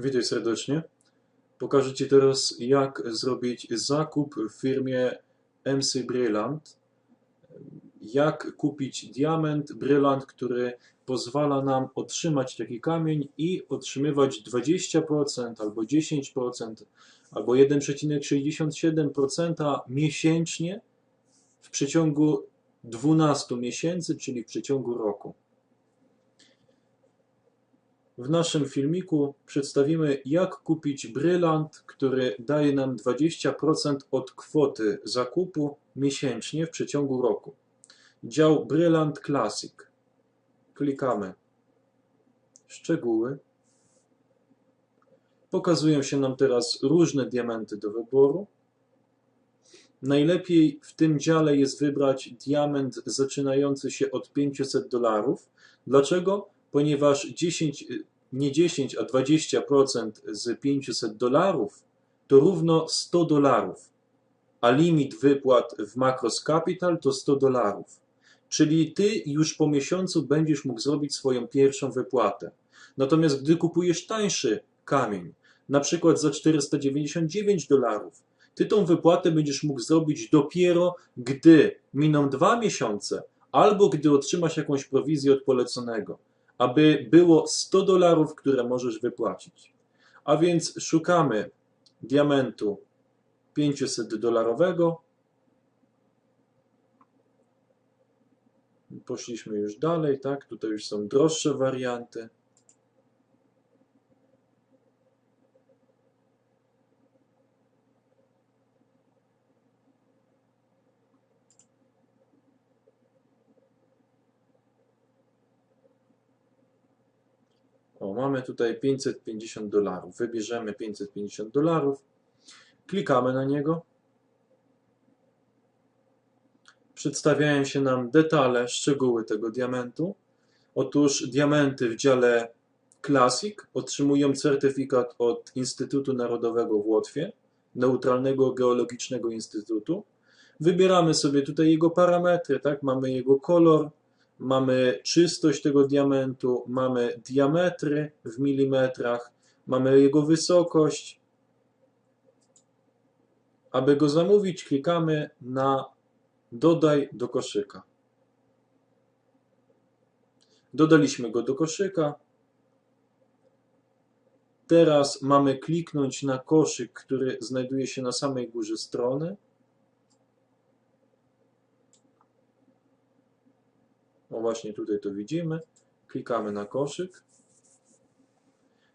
Witaj serdecznie. Pokażę Ci teraz, jak zrobić zakup w firmie MC Brilliant. Jak kupić diament Brilliant, który pozwala nam otrzymać taki kamień i otrzymywać 20% albo 10% albo 1,67% miesięcznie w przeciągu 12 miesięcy, czyli w przeciągu roku. W naszym filmiku przedstawimy, jak kupić brylant, który daje nam 20% od kwoty zakupu miesięcznie w przeciągu roku. Dział Brylant Classic. Klikamy Szczegóły. Pokazują się nam teraz różne diamenty do wyboru. Najlepiej w tym dziale jest wybrać diament zaczynający się od 500 dolarów. Dlaczego? Ponieważ 10, nie 10, a 20% z 500 dolarów to równo 100 dolarów, a limit wypłat w Macros Capital to 100 dolarów. Czyli ty już po miesiącu będziesz mógł zrobić swoją pierwszą wypłatę. Natomiast gdy kupujesz tańszy kamień, na przykład za 499 dolarów, ty tą wypłatę będziesz mógł zrobić dopiero, gdy miną dwa miesiące, albo gdy otrzymasz jakąś prowizję od poleconego, aby było 100 dolarów, które możesz wypłacić. A więc szukamy diamentu 500 dolarowego. Poszliśmy już dalej, tak? Tutaj już są droższe warianty. Mamy tutaj 550 dolarów. Wybierzemy 550 dolarów. Klikamy na niego. Przedstawiają się nam detale, szczegóły tego diamentu. Otóż diamenty w dziale Classic otrzymują certyfikat od Instytutu Narodowego w Łotwie, Neutralnego Geologicznego Instytutu. Wybieramy sobie tutaj jego parametry, tak? Mamy jego kolor, mamy czystość tego diamentu, mamy diametry w milimetrach, mamy jego wysokość. Aby go zamówić, klikamy na Dodaj do koszyka. Dodaliśmy go do koszyka. Teraz mamy kliknąć na koszyk, który znajduje się na samej górze strony. O właśnie tutaj to widzimy. Klikamy na koszyk.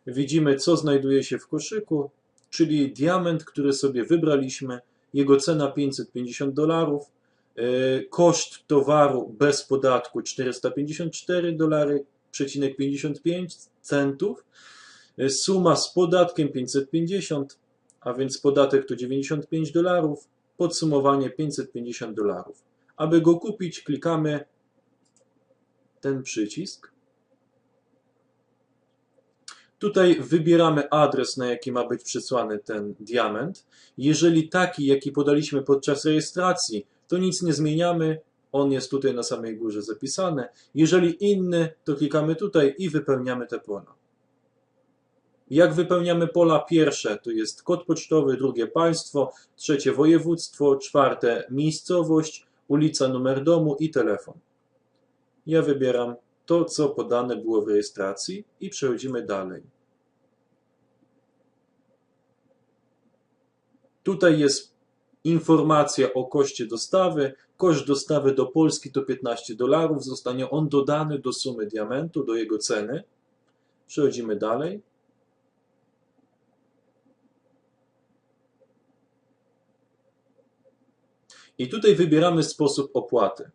Widzimy, co znajduje się w koszyku, czyli diament, który sobie wybraliśmy. Jego cena 550 dolarów. Koszt towaru bez podatku 454 dolary, 55 centów. Suma z podatkiem 550, a więc podatek to 95 dolarów. Podsumowanie 550 dolarów. Aby go kupić, klikamy ten przycisk. Tutaj wybieramy adres, na jaki ma być przesłany ten diament. Jeżeli taki, jaki podaliśmy podczas rejestracji, to nic nie zmieniamy. On jest tutaj na samej górze zapisany. Jeżeli inny, to klikamy tutaj i wypełniamy te pola. Jak wypełniamy pola? Pierwsze to jest kod pocztowy, drugie państwo, trzecie województwo, czwarte miejscowość, ulica, numer domu i telefon. Ja wybieram to, co podane było w rejestracji i przechodzimy dalej. Tutaj jest informacja o koszcie dostawy. Koszt dostawy do Polski to 15 dolarów. Zostanie on dodany do sumy diamentu, do jego ceny. Przechodzimy dalej. I tutaj wybieramy sposób opłaty.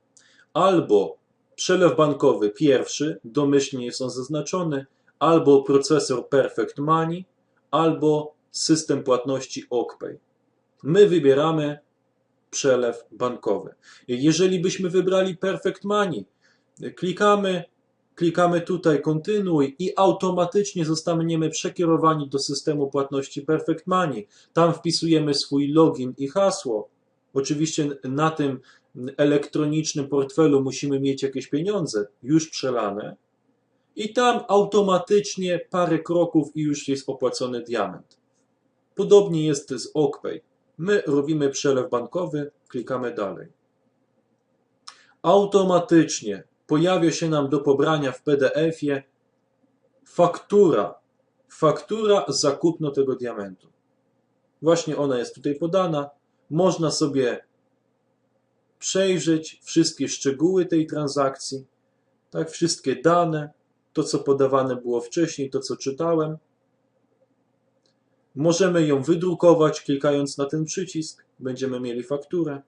Albo przelew bankowy pierwszy, domyślnie jest on zaznaczony, albo procesor Perfect Money, albo system płatności OkPay. My wybieramy przelew bankowy. Jeżeli byśmy wybrali Perfect Money, klikamy, klikamy tutaj kontynuuj i automatycznie zostaniemy przekierowani do systemu płatności Perfect Money. Tam wpisujemy swój login i hasło. Oczywiście na tym elektronicznym portfelu musimy mieć jakieś pieniądze już przelane I tam automatycznie parę kroków i już jest opłacony diament. Podobnie jest z OkPay. My robimy przelew bankowy, klikamy dalej. Automatycznie pojawia się nam do pobrania w PDF-ie faktura. Faktura za kupno tego diamentu. Właśnie ona jest tutaj podana. Można sobie przejrzeć wszystkie szczegóły tej transakcji, tak, wszystkie dane, to co podawane było wcześniej, to co czytałem. Możemy ją wydrukować, klikając na ten przycisk, będziemy mieli fakturę.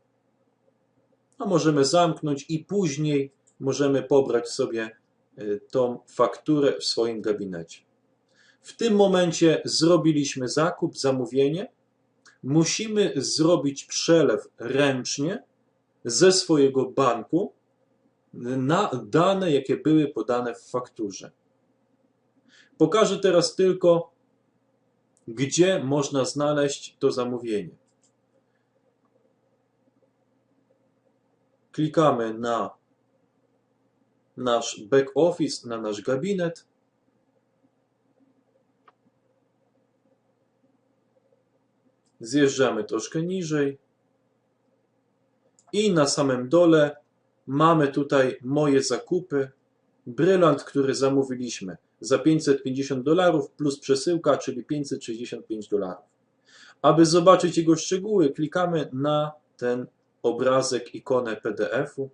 A możemy zamknąć i później możemy pobrać sobie y, tą fakturę w swoim gabinecie. W tym momencie zrobiliśmy zakup, zamówienie. Musimy zrobić przelew ręcznie ze swojego banku na dane, jakie były podane w fakturze. Pokażę teraz tylko, gdzie można znaleźć to zamówienie. Klikamy na nasz back office, na nasz gabinet. Zjeżdżamy troszkę niżej. I na samym dole mamy tutaj moje zakupy. Brylant, który zamówiliśmy za 550 dolarów plus przesyłka, czyli 565 dolarów. Aby zobaczyć jego szczegóły, klikamy na ten obrazek, ikonę PDF-u.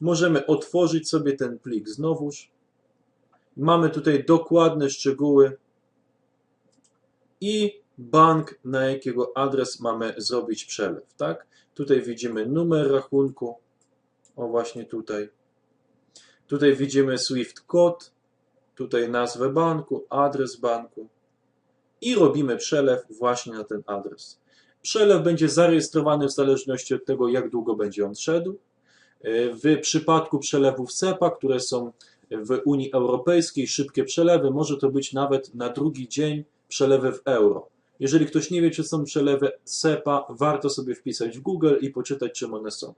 Możemy otworzyć sobie ten plik znowuż. Mamy tutaj dokładne szczegóły i bank, na jakiego adres mamy zrobić przelew. Tak? Tutaj widzimy numer rachunku, o właśnie tutaj. Tutaj widzimy SWIFT kod, tutaj nazwę banku, adres banku i robimy przelew właśnie na ten adres. Przelew będzie zarejestrowany w zależności od tego, jak długo będzie on szedł. W przypadku przelewów SEPA, które są w Unii Europejskiej, szybkie przelewy, może to być nawet na drugi dzień przelewy w euro. Jeżeli ktoś nie wie, czy są przelewy SEPA, warto sobie wpisać w Google i poczytać, czym one są.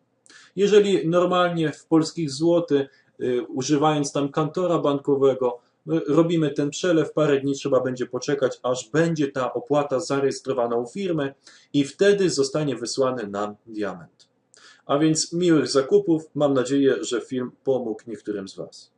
Jeżeli normalnie w polskich złoty, y, używając tam kantora bankowego, y, robimy ten przelew, parę dni trzeba będzie poczekać, aż będzie ta opłata zarejestrowana u firmy i wtedy zostanie wysłany nam diament. A więc miłych zakupów. Mam nadzieję, że film pomógł niektórym z Was.